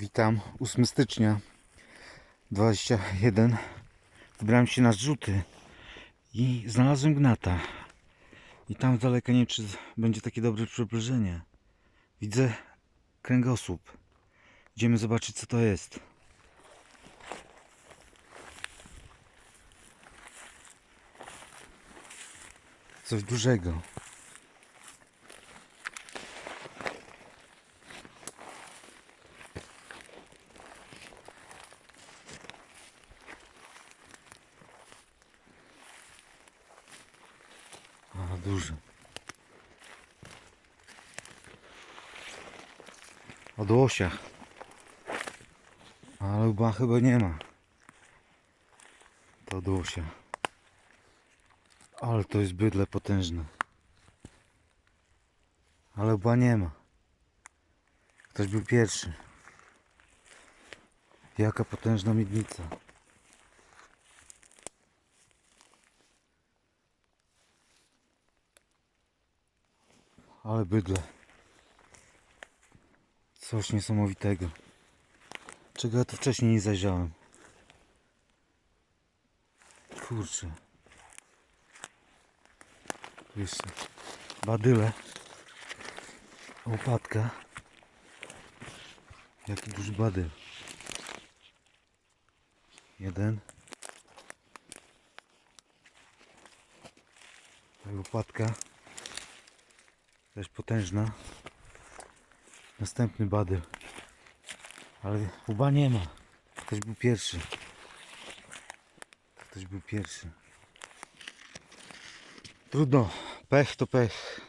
Witam, 8 stycznia 21. Wybrałem się na zrzuty i znalazłem gnata. I tam z daleka nie wiem, czy będzie takie dobre przybliżenie. Widzę kręgosłup. Idziemy zobaczyć, co to jest. Coś dużego. Duży. Od łosia. Ale łba chyba nie ma. To od łosia. Ale to jest bydle potężne. Ale łba nie ma. Ktoś był pierwszy. Jaka potężna miednica. Ale bydle. Coś niesamowitego. Czego ja to wcześniej nie zajrzałem. Kurczę. Tu Jeszcze badyle. Łopatka. Jaki duży badyl. Jeden. Łopatka. Też potężna. Następny badyl. Ale łba nie ma. Ktoś był pierwszy. Ktoś był pierwszy. Trudno. Pech to pech.